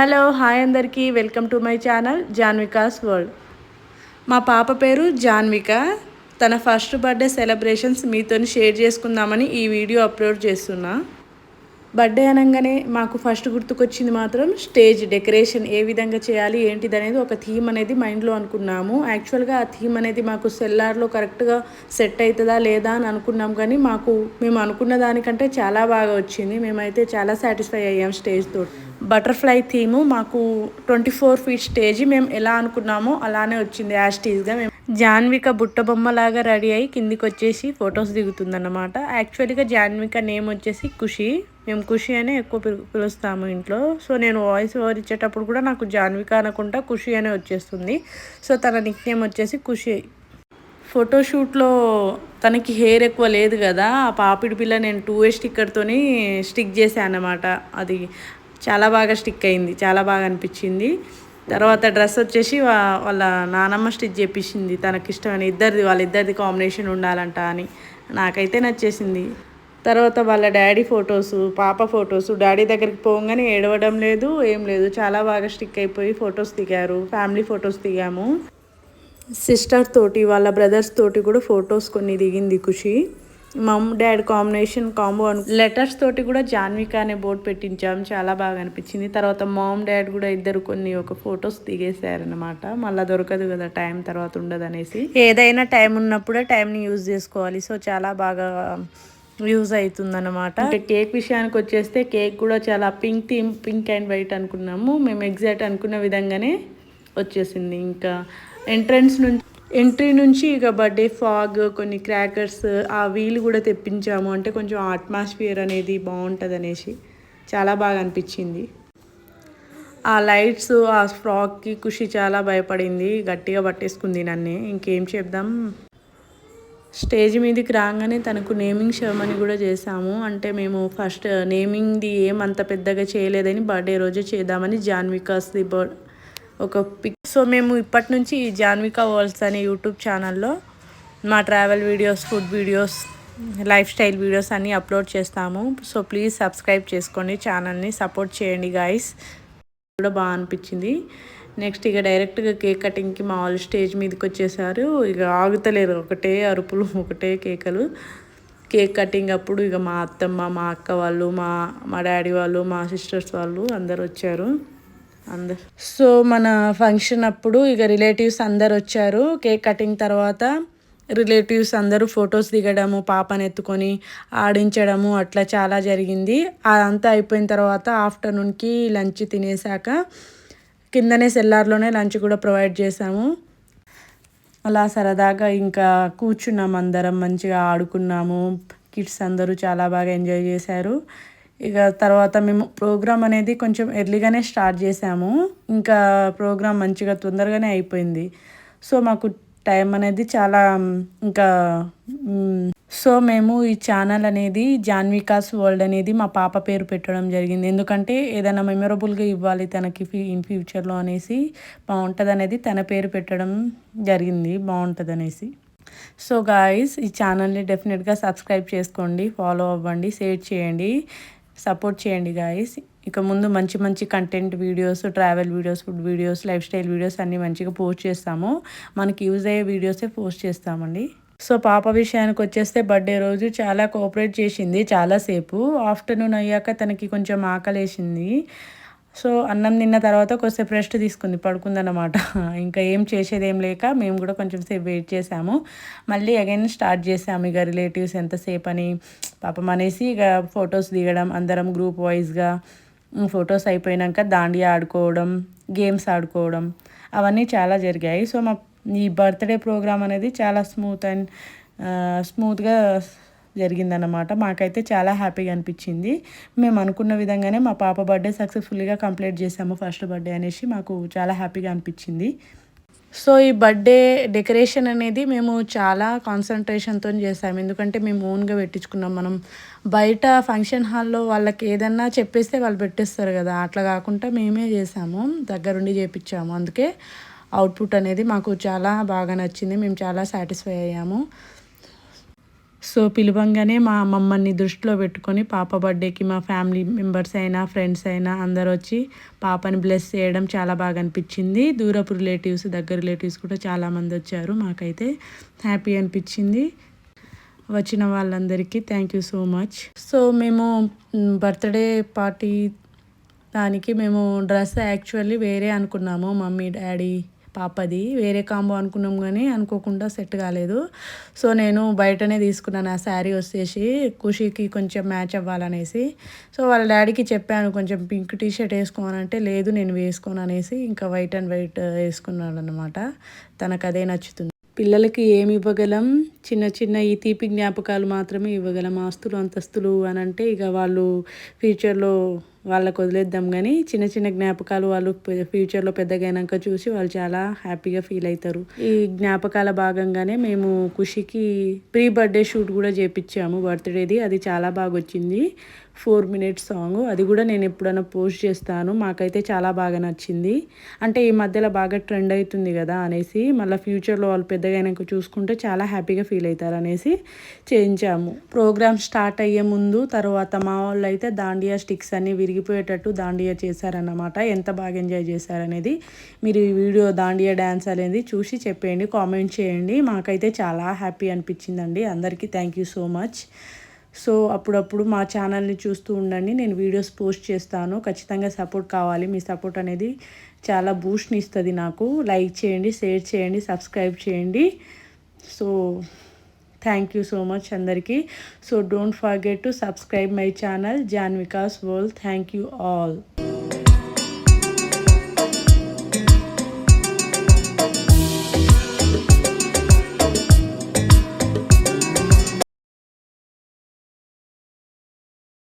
Hello hi అందరికీ. Welcome to my channel Janvika's world. మా పాప పేరు జాన్విక. తన ఫస్ట్ బర్త్డే సెలబ్రేషన్స్ మీతో షేర్ చేసుకుందామని ఈ వీడియో అప్లోడ్ చేస్తున్నా. బర్త్డే అనగానే మాకు ఫస్ట్ గుర్తుకొచ్చింది మాత్రం స్టేజ్ డెకరేషన్ ఏ విధంగా చేయాలి ఏంటిది అనేది ఒక థీమ్ అనేది మైండ్లో అనుకున్నాము. యాక్చువల్గా ఆ థీమ్ అనేది మాకు సెల్లార్లో కరెక్ట్గా సెట్ అవుతుందా లేదా అని అనుకున్నాం. కానీ మాకు మేము అనుకున్న దానికంటే చాలా బాగా వచ్చింది. మేమైతే చాలా సాటిస్ఫై అయ్యాం స్టేజ్తో బటర్ఫ్లై థీము మాకు ట్వంటీ ఫోర్ ఫీట్ స్టేజ్ మేము ఎలా అనుకున్నామో అలానే వచ్చింది యాస్టీజ్గా మేము జాన్విక బుట్టబొమ్మలాగా రెడీ అయ్యి కిందికి వచ్చేసి ఫొటోస్ దిగుతుందన్నమాట. యాక్చువల్గా జాన్విక నేమ్ వచ్చేసి ఖుషి. మేము ఖుషి అనే ఎక్కువ పిలు పిలుస్తాము ఇంట్లో. సో నేను వాయిస్ ఓవర్ ఇచ్చేటప్పుడు కూడా నాకు జాన్విక అనకుండా ఖుషి అనే వచ్చేస్తుంది. సో తన నిక్ నేమ్ వచ్చేసి ఖుషి. ఫోటోషూట్లో తనకి హెయిర్ ఎక్కువ లేదు కదా. ఆ పాపిడి పిల్ల నేను టూ ఏ స్టిక్కర్తోని స్టిక్ చేశాను అన్నమాట అది చాలా బాగా స్టిక్ అయింది. చాలా బాగా అనిపించింది. తర్వాత డ్రెస్ వచ్చేసి వాళ్ళ నానమ్మ స్టిచ్ చేపించింది తనకి ఇష్టమైన ఇద్దరిది వాళ్ళిద్దరిది కాంబినేషన్ ఉండాలంట అని. నాకైతే నచ్చేసింది. తర్వాత వాళ్ళ డాడీ ఫొటోస్ పాప ఫొటోస్ డాడీ దగ్గరికి పోగానే ఏడవడం లేదు ఏం లేదు. చాలా బాగా స్టిక్ అయిపోయి ఫొటోస్ దిగారు. ఫ్యామిలీ ఫొటోస్ దిగాము. సిస్టర్ తోటి వాళ్ళ బ్రదర్స్ తోటి కూడా ఫొటోస్ కొన్ని దిగింది Khushi. Mom dad combination combo అను లెటర్స్ తోటి కూడా జాన్విక అనే బోర్డు పెట్టించాం. చాలా బాగా అనిపించింది. తర్వాత మామ్ డాడ్ కూడా ఇద్దరు కొన్ని ఒక ఫొటోస్ దిగేశారనమాట మళ్ళీ దొరకదు కదా టైం తర్వాత ఉండదు అనేసి ఏదైనా టైం ఉన్నప్పుడే టైంని యూజ్ చేసుకోవాలి. సో చాలా బాగా యూజ్ అవుతుందన్నమాట. అంటే కేక్ విషయానికి వచ్చేస్తే కేక్ కూడా చాలా pink theme pink and white అనుకున్నాము. మేము ఎగ్జాక్ట్ అనుకున్న విధంగానే వచ్చేసింది. ఇంకా ఎంట్రన్స్ నుంచి ఎంట్రీ నుంచి ఇక బర్త్డే ఫాగ్ కొన్ని క్రాకర్స్ ఆ వీలు కూడా తెప్పించాము. అంటే కొంచెం అట్మాస్ఫియర్ అనేది బాగుంటుంది అనేసి చాలా బాగా అనిపించింది. ఆ లైట్స్ ఆ ఫ్రాక్కి ఖుషి చాలా భయపడింది. గట్టిగా పట్టేసుకుంది నన్ను. ఇంకేం చెప్దాం? స్టేజ్ మీదకి రాగానే తనకు నేమింగ్ షర్మని కూడా చేసాము అంటే మేము ఫస్ట్ నేమింగ్ది ఏమంత పెద్దగా చేయలేదని బర్త్డే రోజు చేద్దామని జాన్వికాస్ది బర్ ఒక పిక్ సో మేము ఇప్పటి నుంచి జాన్వికా వరల్డ్స్ అనే యూట్యూబ్ ఛానల్లో మా travel videos food videos lifestyle videos అన్నీ అప్లోడ్ చేస్తాము. సో ప్లీజ్ సబ్స్క్రైబ్ చేసుకోండి ఛానల్ని సపోర్ట్ చేయండి గాయస్ కూడా బాగా అనిపించింది. నెక్స్ట్ ఇక డైరెక్ట్గా కేక్ కటింగ్కి మా వాళ్ళు స్టేజ్ మీదకి వచ్చేసారు. ఇక ఆగుతలేరు ఒకటే అరుపులు ఒకటే కేకలు. కేక్ కటింగ్ అప్పుడు ఇక మా అత్తమ్మ మా అక్క వాళ్ళు మా మా డాడీ వాళ్ళు మా సిస్టర్స్ వాళ్ళు అందరు వచ్చారు. అందరు. సో మన ఫంక్షన్ అప్పుడు ఇక రిలేటివ్స్ అందరు వచ్చారు. కేక్ కటింగ్ తర్వాత రిలేటివ్స్ అందరూ ఫొటోస్ దిగడము పాపను ఎత్తుకొని ఆడించడము అట్లా చాలా జరిగింది. అదంతా అయిపోయిన తర్వాత ఆఫ్టర్నూన్కి లంచ్ తినేసాక కిందనే సెల్లార్లోనే లంచ్ కూడా ప్రొవైడ్ చేసాము అలా సరదాగా ఇంకా కూర్చున్నాము అందరం మంచిగా ఆడుకున్నాము. కిడ్స్ అందరూ చాలా బాగా ఎంజాయ్ చేశారు. ఇక తర్వాత మేము ప్రోగ్రామ్ అనేది కొంచెం ఎర్లీగానే స్టార్ట్ చేసాము ఇంకా ప్రోగ్రామ్ మంచిగా తొందరగానే అయిపోయింది. సో మాకు టైం అనేది చాలా ఇంకా సో మేము ఈ ఛానల్ అనేది జాన్వికాస్ వరల్డ్ అనేది మా పాప పేరు పెట్టడం జరిగింది. ఎందుకంటే ఏదైనా మెమొరబుల్గా ఇవ్వాలి తనకి ఇన్ ఫ్యూచర్లో అనేసి బాగుంటుంది అనేది తన పేరు పెట్టడం జరిగింది. బాగుంటుంది అనేసి. సో గాయస్ ఈ ఛానల్ని డెఫినెట్గా సబ్స్క్రైబ్ చేసుకోండి ఫాలో అవ్వండి షేర్ చేయండి. సపోర్ట్ చేయండి గాయస్ ఇక ముందు మంచి మంచి content videos travel videos food videos lifestyle videos అన్నీ మంచిగా పోస్ట్ చేస్తాము. మనకి యూజ్ అయ్యే వీడియోసే పోస్ట్ చేస్తామండి. సో పాప విషయానికి వచ్చేస్తే బర్త్డే రోజు చాలా కోఆపరేట్ చేసింది చాలాసేపు ఆఫ్టర్నూన్ అయ్యాక తనకి కొంచెం ఆకలేసింది. సో అన్నం తిన్న తర్వాత కొద్దిసేపు రెస్ట్ తీసుకుంది పడుకుందన్నమాట. ఇంకా ఏం చేసేది ఏం లేక మేము కూడా కొంచెం సేపు వెయిట్ చేసాము మళ్ళీ అగైన్ స్టార్ట్ చేసాము ఇక రిలేటివ్స్ ఎంతసేపు అని. పాపం అనేసి ఇక ఫొటోస్ దిగడం అందరం గ్రూప్ వైజ్గా ఫొటోస్ అయిపోయినాక దాండియా ఆడుకోవడం గేమ్స్ ఆడుకోవడం అవన్నీ చాలా జరిగాయి. సో మా ఈ బర్త్డే ప్రోగ్రామ్ అనేది చాలా స్మూత్ అండ్ స్మూత్గా జరిగిందన్నమాట. మాకైతే చాలా హ్యాపీగా అనిపించింది. మేము అనుకున్న విధంగానే మా పాప బర్త్డే సక్సెస్ఫుల్గా కంప్లీట్ చేసాము ఫస్ట్ బర్త్డే అనేసి మాకు చాలా హ్యాపీగా అనిపించింది. సో ఈ బర్త్డే డెకరేషన్ అనేది మేము చాలా కాన్సన్ట్రేషన్తో చేసాము ఎందుకంటే మేము ఓన్గా పెట్టించుకున్నాం. మనం బయట ఫంక్షన్ హాల్లో వాళ్ళకి ఏదన్నా చెప్పేస్తే వాళ్ళు పెట్టేస్తారు కదా. అట్లా కాకుండా మేమే చేసాము దగ్గరుండి చేపించాము. అందుకే అవుట్పుట్ అనేది మాకు చాలా బాగా నచ్చింది. మేము చాలా సాటిస్ఫై అయ్యాము. సో పిలవంగానే మా మమ్మల్ని దృష్టిలో పెట్టుకొని పాప బర్త్డేకి మా ఫ్యామిలీ మెంబర్స్ అయినా ఫ్రెండ్స్ అయినా అందరు వచ్చి పాపని బ్లెస్ చేయడం చాలా బాగా అనిపించింది. దూరపు రిలేటివ్స్ దగ్గర రిలేటివ్స్ కూడా చాలామంది వచ్చారు. మాకైతే హ్యాపీ అనిపించింది. వచ్చిన వాళ్ళందరికీ thank you so much. So మేము బర్త్డే పార్టీ దానికి మేము డ్రెస్ యాక్చువల్లీ వేరే అనుకున్నాము. మమ్మీ డాడీ పాపది. వేరే కాంబో అనుకున్నాం కానీ అనుకోకుండా సెట్ కాలేదు. సో నేను బయటనే తీసుకున్నాను ఆ శారీ వచ్చేసి. ఖుషీకి కొంచెం మ్యాచ్ అవ్వాలనేసి. సో వాళ్ళ డాడీకి చెప్పాను కొంచెం పింక్ టీ షర్ట్ వేసుకోనంటే లేదు నేను వేసుకోను అనేసి. ఇంకా వైట్ అండ్ వైట్ వేసుకున్నాను అనమాట తనకు అదే నచ్చుతుంది. పిల్లలకి ఏమి ఇవ్వగలం? చిన్న చిన్న ఈ తీపి జ్ఞాపకాలు మాత్రమే ఇవ్వగలం. ఆస్తులు అంతస్తులు అని అంటే ఇక వాళ్ళు ఫ్యూచర్లో వాళ్ళకు వదిలేద్దాం కానీ చిన్న చిన్న జ్ఞాపకాలు వాళ్ళు ఫ్యూచర్లో పెద్దగైనాక చూసి వాళ్ళు చాలా హ్యాపీగా ఫీల్ అవుతారు ఈ జ్ఞాపకాల భాగంగానే మేము ఖుషికి ప్రీ బర్త్డే షూట్ కూడా చేపించాము బర్త్డేది. అది చాలా బాగా వచ్చింది ఫోర్ మినిట్స్ సాంగ్. అది కూడా నేను ఎప్పుడైనా పోస్ట్ చేస్తాను. మాకైతే చాలా బాగా నచ్చింది. అంటే ఈ మధ్యలో బాగా ట్రెండ్ అవుతుంది కదా అనేసి మళ్ళీ ఫ్యూచర్లో వాళ్ళు పెద్దగైనాక చూసుకుంటే చాలా హ్యాపీగా ఫీల్ అవుతారు అనేసి చేయించాము. ప్రోగ్రామ్ స్టార్ట్ అయ్యే ముందు తర్వాత మా వాళ్ళు అయితే దాండియా స్టిక్స్ అన్ని తిరిగిపోయేటట్టు దాండియా చేశారన్నమాట. ఎంత బాగా ఎంజాయ్ చేశారనేది మీరు ఈ వీడియో దాండియా డ్యాన్స్ అనేది చూసి చెప్పేయండి కామెంట్ చేయండి. మాకైతే చాలా హ్యాపీ అనిపించిందండి. అందరికీ thank you so much so అప్పుడప్పుడు మా ఛానల్ని చూస్తూ ఉండండి. నేను వీడియోస్ పోస్ట్ చేస్తాను. ఖచ్చితంగా సపోర్ట్ కావాలి. మీ సపోర్ట్ అనేది చాలా బూస్ట్ని ఇస్తుంది నాకు. లైక్ చేయండి షేర్ చేయండి సబ్స్క్రైబ్ చేయండి. So thank you so much అందరికీ. So don't forget to subscribe my channel Janvika's world thank you all